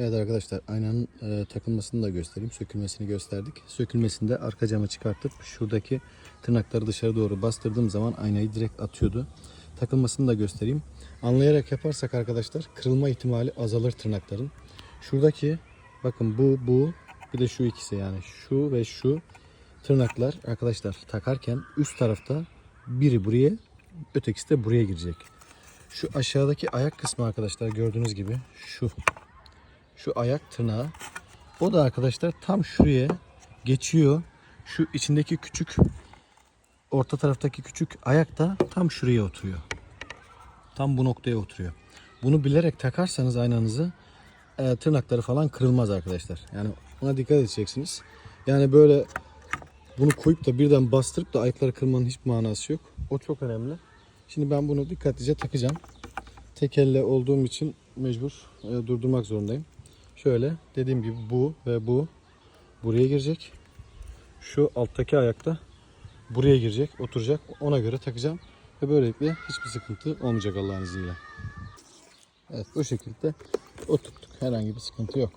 Evet arkadaşlar aynanın e, takılmasını da göstereyim. Sökülmesini gösterdik. Sökülmesinde arka camı çıkartıp şuradaki tırnakları dışarı doğru bastırdığım zaman aynayı direkt atıyordu. Takılmasını da göstereyim. Anlayarak yaparsak arkadaşlar kırılma ihtimali azalır tırnakların. Şuradaki bakın bu bu bir de şu ikisi yani şu ve şu tırnaklar arkadaşlar takarken üst tarafta biri buraya ötekisi de buraya girecek. Şu aşağıdaki ayak kısmı arkadaşlar gördüğünüz gibi şu şu ayak tırnağı. O da arkadaşlar tam şuraya geçiyor. Şu içindeki küçük orta taraftaki küçük ayak da tam şuraya oturuyor. Tam bu noktaya oturuyor. Bunu bilerek takarsanız aynanızı e, tırnakları falan kırılmaz arkadaşlar. Yani ona dikkat edeceksiniz. Yani böyle bunu koyup da birden bastırıp da ayakları kırmanın hiçbir manası yok. O çok önemli. Şimdi ben bunu dikkatlice takacağım. Tek elle olduğum için mecbur e, durdurmak zorundayım. Şöyle dediğim gibi bu ve bu buraya girecek. Şu alttaki ayakta buraya girecek, oturacak. Ona göre takacağım. Ve böylelikle hiçbir sıkıntı olmayacak Allah'ın izniyle. Evet bu şekilde oturttuk. Herhangi bir sıkıntı yok.